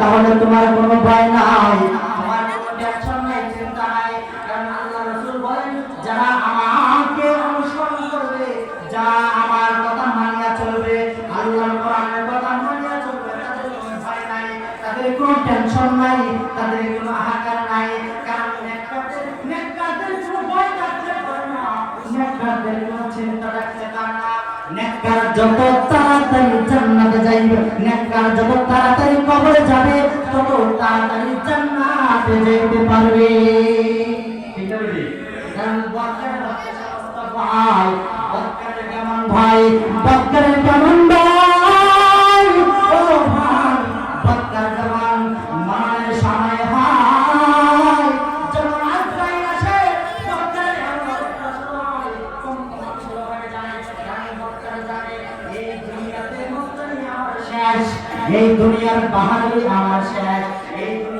তাহলে তোমার কোনো ভয় নাই। যত তাড়াতাড়ি জান্নাতে যাইবে নেককার যত তাড়াতাড়ি জান্নাতে যেতে পারবে। ভাই? বক্কারের কেমন ভাই? ও ভাই বক্কার মায়ের যখন আসে বক্কার এই দুনিয়ার বাহাদুরি আমার শেষ। এই দুনিয়ার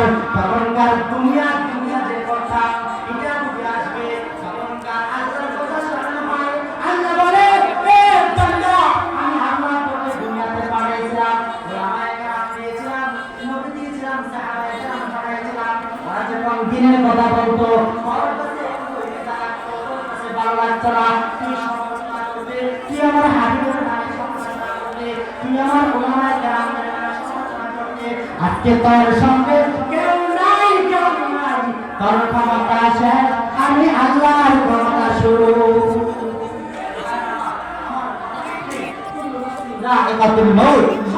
আমার তখনকার দুনিয়া দুনিয়া যে কথা, এটা বুঝে আসবে। তখনকার আল্লাহর কথা স্মরণ হয়। আল্লাহ বলে, এ বান্দা, আমি আল্লাহ তোকে দুনিয়াতে পাঠাইছিলাম ওলামায়ে কেরাম নবী দিয়েছিলাম, সাহাবায়ে কেরাম পাঠাইছিলাম। ওরা যখন দিনের কথা বলতো ওর কাছে ওর কাছে ভালো তুই আমার হাবিবের তুই আমার ওলামায়ে করবে? আজকে তোর সঙ্গে তোর ক্ষমতা শেষ আমি আল্লাহর ক্ষমতা শুরু। জায়গাতুল মউত সবাই